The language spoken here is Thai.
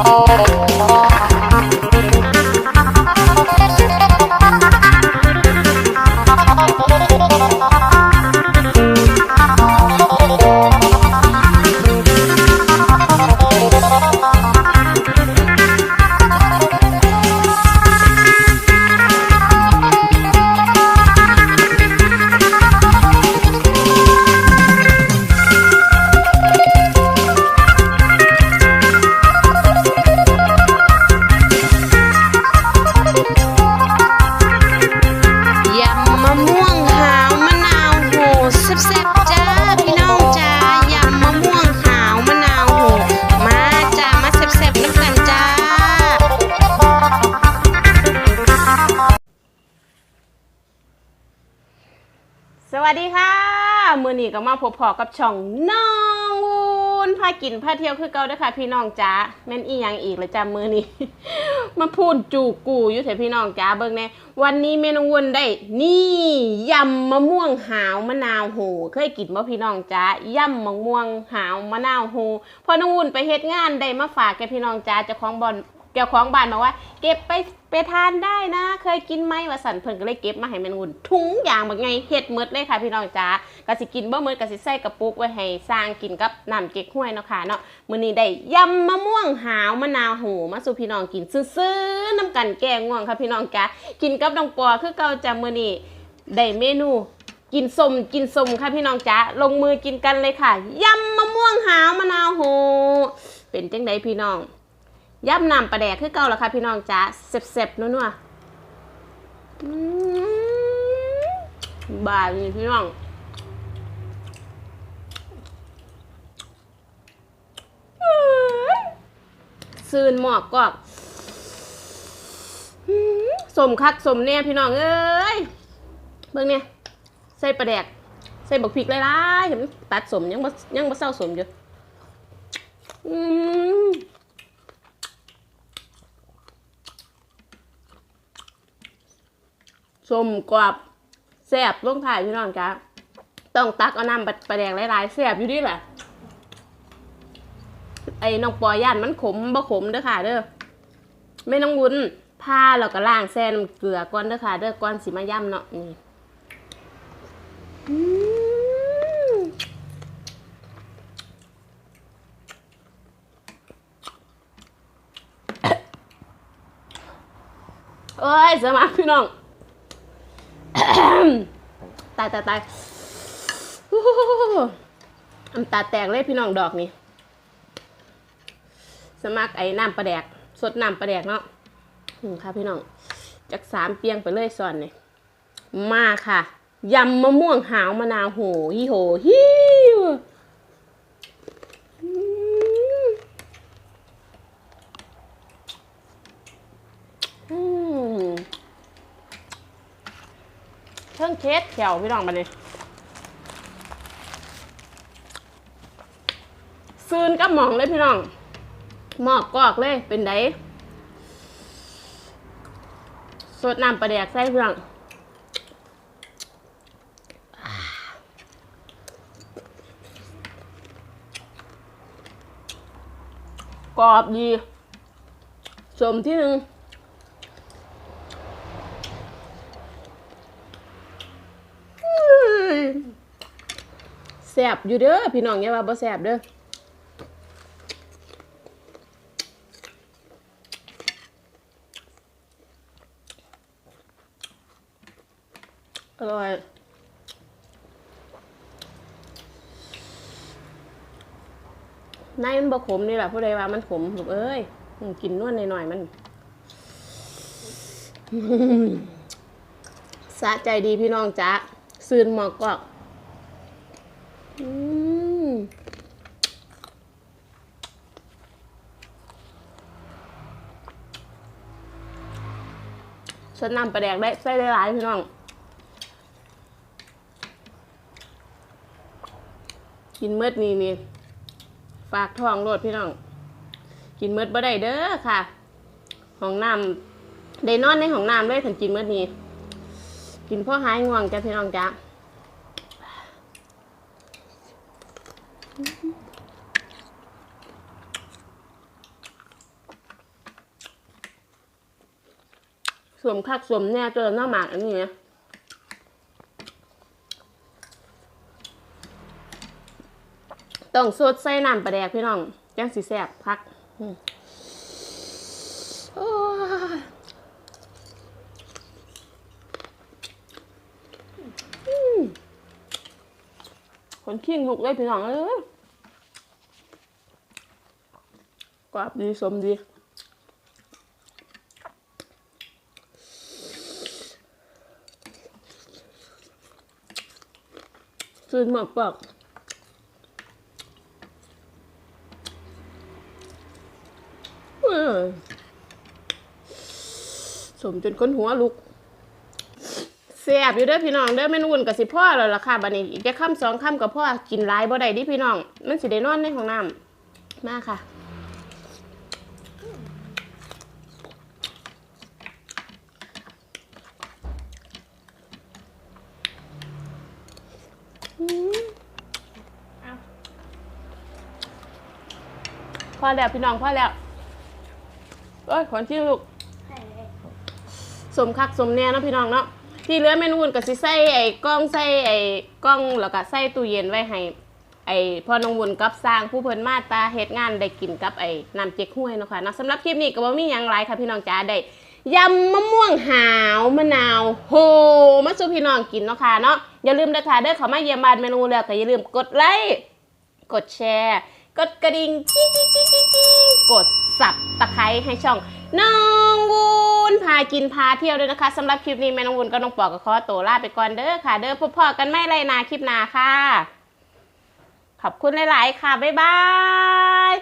Oh, วัสดีค่ะ มือนี้ก็มาพบพอกับช่องน้องวูนพากินพาเที่ยวคือเก่าด้อค่ะ พี่น้องจ้าแม่นอีหยังอีกเลยจ้ามือนี้ มาพูดจูกูอยู่เถอะพี่น้องจ้าเบิ่งแน่วันนี้แม่น้องวุนได้ นี่ยำมะม่วงหาวมะนาวโหเคยกินบ่พี่น้องจ้ายำมะม่วงหาวมะนาวโหพอน้องวุนไปเฮ็ดงานได้มาฝากแกพี่น้องจ้าเจ้าของบอน เจ้าของบ้านบอกว่า เก็บไปไปทานได้นะ เคยกินไหมว่าสันเพิ่นก็เลยเก็บมาให้แม่นอุ่นถุงอย่างแบบไงเฮ็ดหมดเลยค่ะพี่น้องจ๋ากะสิกินบ่หมดกะสิใส่กระปุกไว้ให้สร้างกินกับน้ำเก๊กฮวยเนาะค่ะเนาะมื้อนี้ได้ยำมะม่วงหาวมะนาวโหมาสู่พี่น้องกินซื่อๆน้ำกันแกงง่วงค่ะพี่น้องจ๋ากินกับน้องปอคือเก่าจ้ะมื้อนี้ได้เมนูกินสมกินสมค่ะพี่น้องจ๋าลงมือกินกันเลยค่ะยำมะม่วงหาวมะนาวโหเป็นจังไดพี่น้อง ย่ำนำปลาแดกคือเก่าแล้วค่ะพี่น้องจ้าเสบๆนัวๆบายนี่พี่น้องอื้อซืนหมอกกอกสมคักสมเนี่ยพี่น้องเอ้ยเบิ่งเนี่ยใส่ปลาแดก ใส่บักพริกหลายๆเห็นมันตัดสมยังบ่ยังบ่เศร้าสมอยู่อืม ชมกรอบแซ่บลงถ่ายพี่น้องจ้าต้องตักเอาน้ำปลาแดงหลายๆแซ่บอยู่ดีแหละไอ้น้องปอย่านมันขมบ่ขมเด้อค่ะ เด้อไม่น้องวุ้นผ้าเราก็ล้างแซ่น้ำเกลือก่อนเด้อค่ะ เด้อก่อนสิมาย่ำเนาะนี่อืมเอ้ยสมาพี่น้อง ตายตายตายฮู้ฮู้ฮู้ฮู้น้ำตาแตกเลยพี่น้องดอกนี่สมัครไอ้น้ำปลาแดก สดน้ำปลาแดกเนาะอืมค่ะพี่น้องจากสามเปียงไปเลยส่วนนี่มาค่ะยำมะม่วงหาวมะนาวโหฮิโหฮิวอืมอืม เครื่องเช็ดแถวพี่น้องมาเลยซืนกับหมองเลยพี่น้องหมอกกอกเลยเป็นไดสดน้ำปลาแดกใส่พี่น้องกรอบดีสมที่หนึ่ง แสบอยู่เด้อพี่น้องอย่าว่าบ่แสบเด้ออร่อยในมันบ่ขมนี่แหละผู้ใดว่ามันขมลูกเอ้ยกินนวดหน่อยๆมันสะใจดีพี่น้องจ๊ะซืนหมอกก อืมฉันนำปลาแดกได้ใส่ได้หลายพี่น้อง กินเมืดนี่นี่ฝากท้องโลดพี่น้อง กินเมืดบ่ได้เด้อค่ะห้องน้ำได้นอนในห้องน้ำเลยถึงกินเมืดนี้กินพ่อหายง่วงจ้ะพี่น้องจ้ะ สวมคักสวมแน่จนหน้าหมากอันนี้นะต้องสดใส่น้ำปลาแดกพี่น้องจังสีแสบพัก อืมโอ้ยอืม คนขี้งลุกเลยพี่น้องเอ้ยกรอบดีสมดีซื้อหมากปอกสมจนก้นหัวลุก สซ่บอยู่เด้อพี่น้องเด้อแม่นอุ่นกับสิพ่อแล้วล่ะค่ะบัดนี้อีกแค่ค่ำสองค่ำกับพ่อกินหลายบ่ได้ดิพี่น้องมันสิได้นอนในห้องน้ำมาค่ะอืมเอาพอแล้วพี่น้องพอแล้วโอ้ยขอนที่ลูกใส่เลยสมคักสมแน่เนาะพี่น้องเนาะ ที่เหลือเมนูอื่นก็สิใส่ไอ้กล้องใส่ไอ้กล้องแล้วก็ใส่ตู้เย็นไว้ให้ไอ้พ่อน้องวุ่นกับสร้างผู้เพิ่นมาตาเฮ็ดงานได้กินกับไอ้น้ำเจ๊กห้วยเนาะค่ะเนาะสำหรับคลิปนี้ก็บ่มีหยังหลายค่ะพี่น้องจ๋าได้ยำมะม่วงหาวมะนาวโหมาสู่พี่น้องกินเนาะค่ะเนาะอย่าลืมนะคะเด้อเขามาเยี่ยมบ้านเมนูแล้วก็อย่าลืมกดไลค์กดแชร์ กดกระดิ่งกิ๊งกิ๊งกิ๊งจิ๊งกดสับตะไคร้ให้ช่อง น้องวุนพากินพาเที่ยวด้วยนะคะสำหรับคลิปนี้แม่น้องวุนก็น้องปอกกับขอตัวลาไปก่อนเด้อค่ะ เด้อพบพอกันไม่ไรนาคลิปนาค่ะ ขอบคุณหลาย ๆ ค่ะ บ๊ายบาย